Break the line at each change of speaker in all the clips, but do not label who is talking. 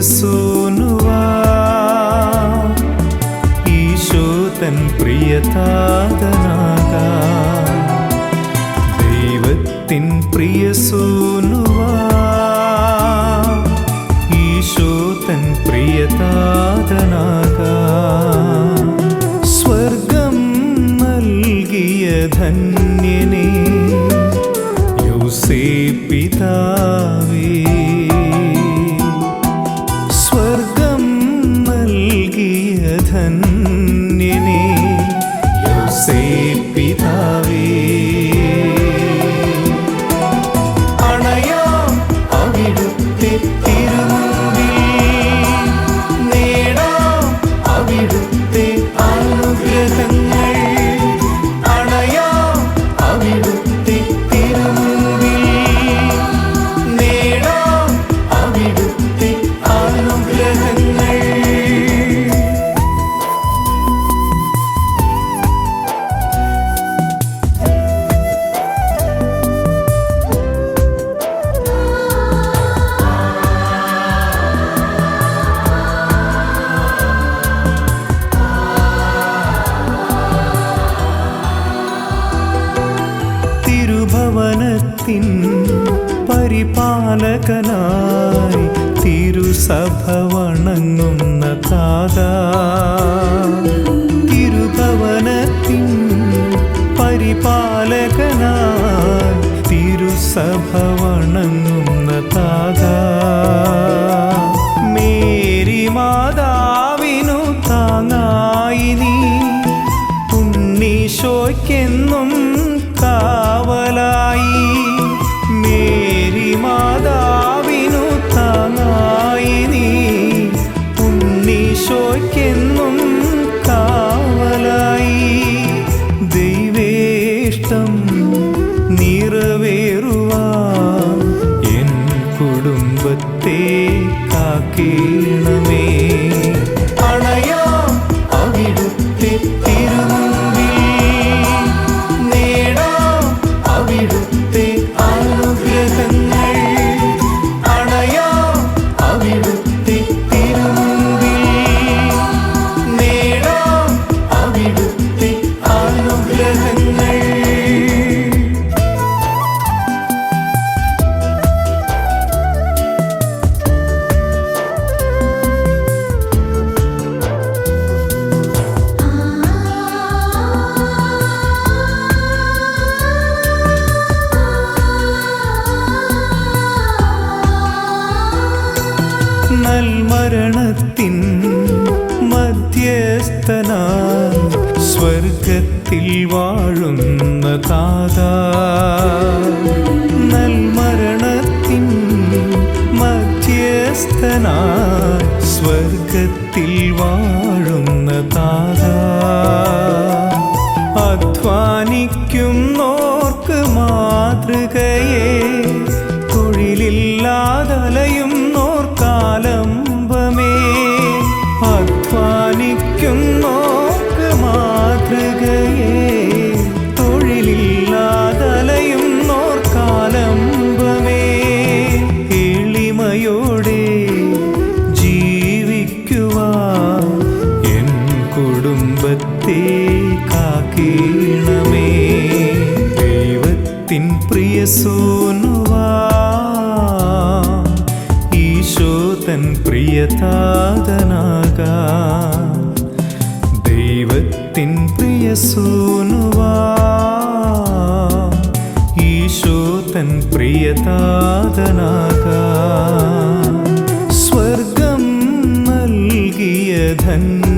പ്രിയസൂനുവാ ഈശോ തൻ ദൈവത്തിൻ പ്രിയസൂനുവാ പരിപാലകനായി തിരുസഭ വണങ്ങുന്ന താതാ. തിരുഭവനത്തിൻ പരിപാലകനായി തിരുസഭ വണങ്ങുന്ന ഉണ്ണീശോയ്ക്കെന്നും കാവലായി സ്വർഗത്തിൽ വാഴുന്ന താതാ നൽമരണത്തിൻ മധ്യസ്ഥനായി സ്വർഗത്തിൽ വാഴുന്ന താതാ അധ്വാനിക്കുന്നോർക്ക് മാതൃകയെ കുടുംബത്തെ കാക്കീണമേ. ദൈവത്തിൻ പ്രിയ സോനുവാ. ഈശോ തൻ പ്രിയതാതനാകാ ദൈവത്തിൻ പ്രിയ സോനുവാ. ഈശോ തൻ പ്രിയതാതനാകാ സ്വർഗം നൽകിയ ധന്യനേ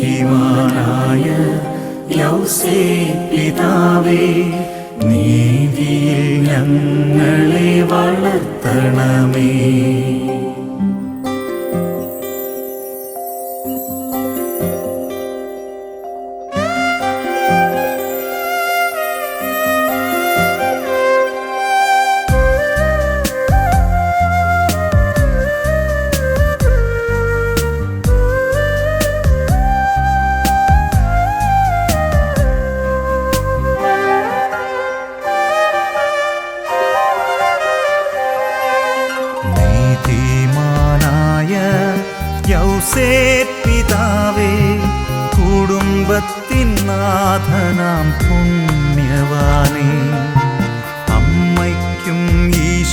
നീതിമാനായ യൗസേ പിതാവേ നീതിയിൽ
ഞങ്ങളെ വളർത്തണമേ.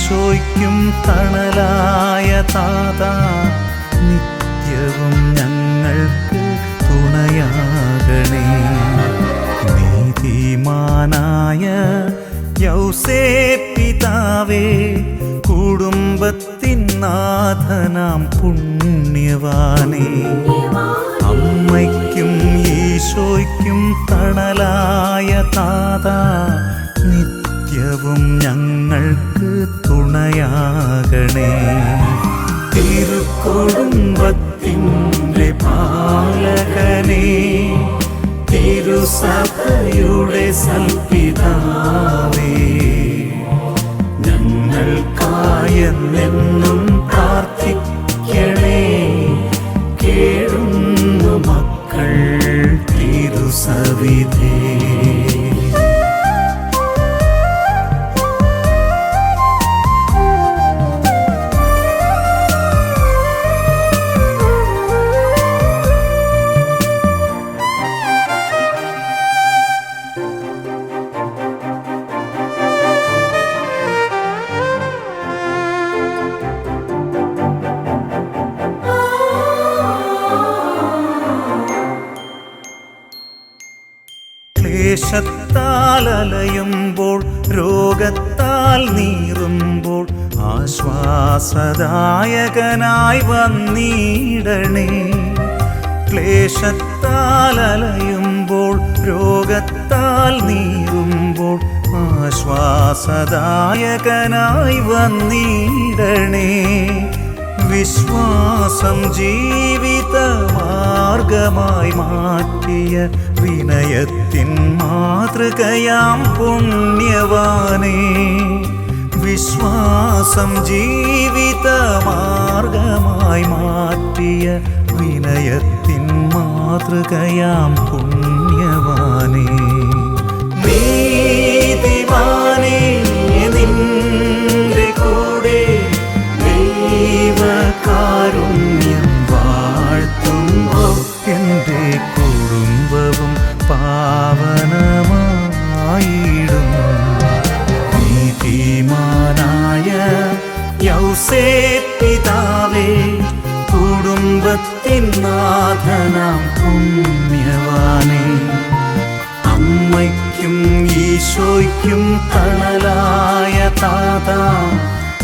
ഈശോയ്ക്കും തണലായ താത നിത്യവും ഞങ്ങൾക്ക് തുണയാകണേ. നീതിമാനായ യൗസേ പിതാവേ കുടുംബത്തിൻ നാഥനാം പുണ്യവാനേ. അമ്മയ്ക്കും ഈശോയ്ക്കും തണലായ താതാ നിത്യവും ഞങ്ങൾക്ക് തുണയാകണേ. തിരുക്കുടുംബത്തിന്റെ പാലകനേ തിരുസഭയുടെ സൽപിതാവേ. ഞങ്ങൾക്കായെന്നെന്നും ക്ലേശത്താൽ അലയുമ്പോൾ രോഗത്താൽ നീറുമ്പോൾ ആശ്വാസദായകനായി വന്നിടണേ. ക്ലേശത്താൽ അലയുമ്പോൾ രോഗത്താൽ നീറുമ്പോൾ ആശ്വാസദായകനായി വന്നിടണേ. വിശ്വാസം ജീവിത മാർഗമായി മാറ്റിയ വിനയത്തിൻ മാതൃകയാം പുണ്യവാനേ. വിശ്വാസം ജീവിത മാർഗമായി മാറ്റിയ വിനയത്തിൻ മാതൃകയാം പുണ്യവാനേ കുടുംബത്തിൻ നാഥനാം പുണ്യവാനേ. അമ്മയ്ക്കും ഈശോയ്ക്കും തണലായ താതാ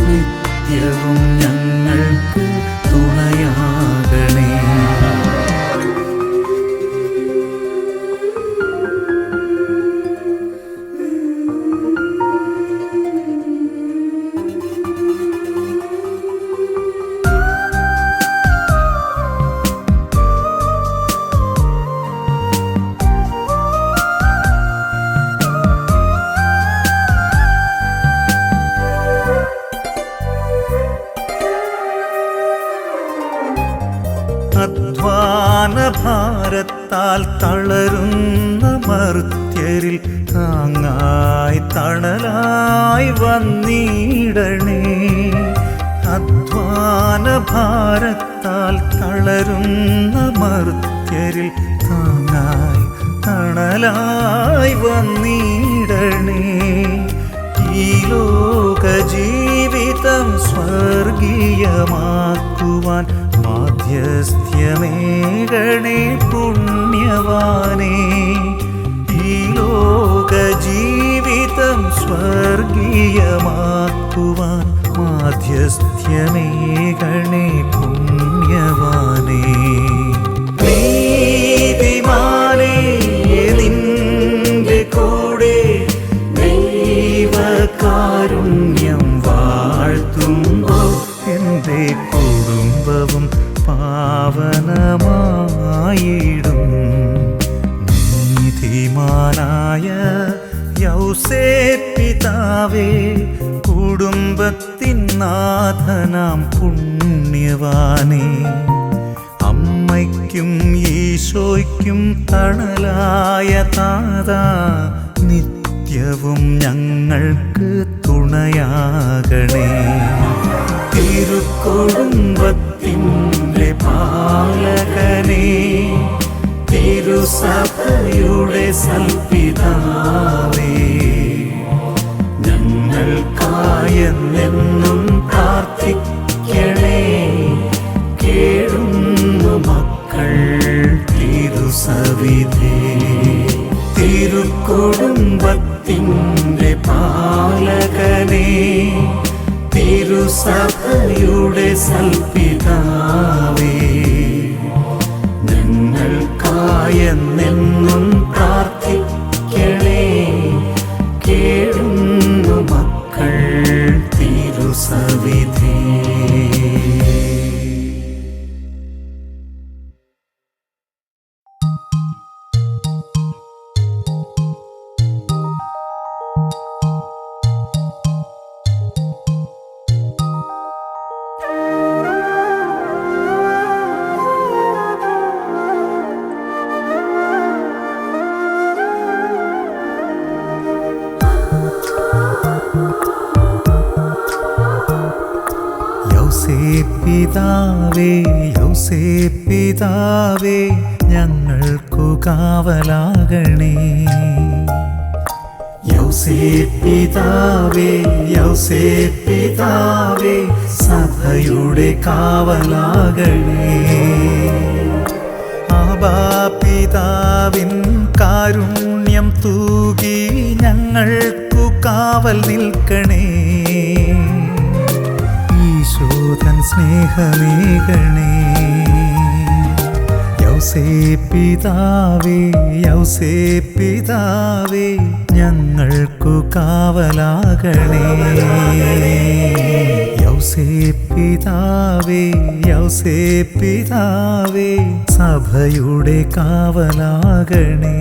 നിത്യവും ഞങ്ങൾക്ക് താങ്ങായി തണലായി വന്നിടണേ. അധ്വാന ഭാരത്താൽ തളരുന്ന മർത്യരിൽ താങ്ങായി തണലായി വന്നിടണേ. ഈ ലോക ജീവിതം സ്വർഗീയമാക്കുവാൻ മാധ്യസ്ഥ്യമേകണേ പുണ്യവാനേ. വർഗീയമാക്കുവാൻ മാധ്യസ്ഥ്യമേ കണേ പുണ്യവാനേ. നീതിമാനേ നിന്റെ കുടുംബവും പാവനമാ നാഥനാം പുണ്യവാനേ. അമ്മയ്ക്കും ഈശോയ്ക്കും തണലായ താത നിത്യവും ഞങ്ങൾക്ക് തുണയാകണേ. തിരുക്കുടുംബത്തിന്റെ പാലകനെ തിരുസഭയുടെ സൽപിതാവേ. പിതാവേ യൗസേ പിതാവേ ഞങ്ങൾക്കു കാവലാകണേ. യൗസേ പിതാവേ യൗസേ പിതാവേ സഭയുടെ കാവലാകണേ. ആബാ പിതാവിൻ കാരുണ്യം തൂകി ഞങ്ങൾക്കു കാവൽ നിൽക്കണേ. ഈശോതൻ സ്നേഹമേകണേ യൗസേ പിതാവേ യൗസേ പിതാവേ ഞങ്ങൾക്കു കാവലാകണേ. യൗസേ പിതാവേ യൗസേ പിതാവേ സഭയുടെ കാവലാകണേ.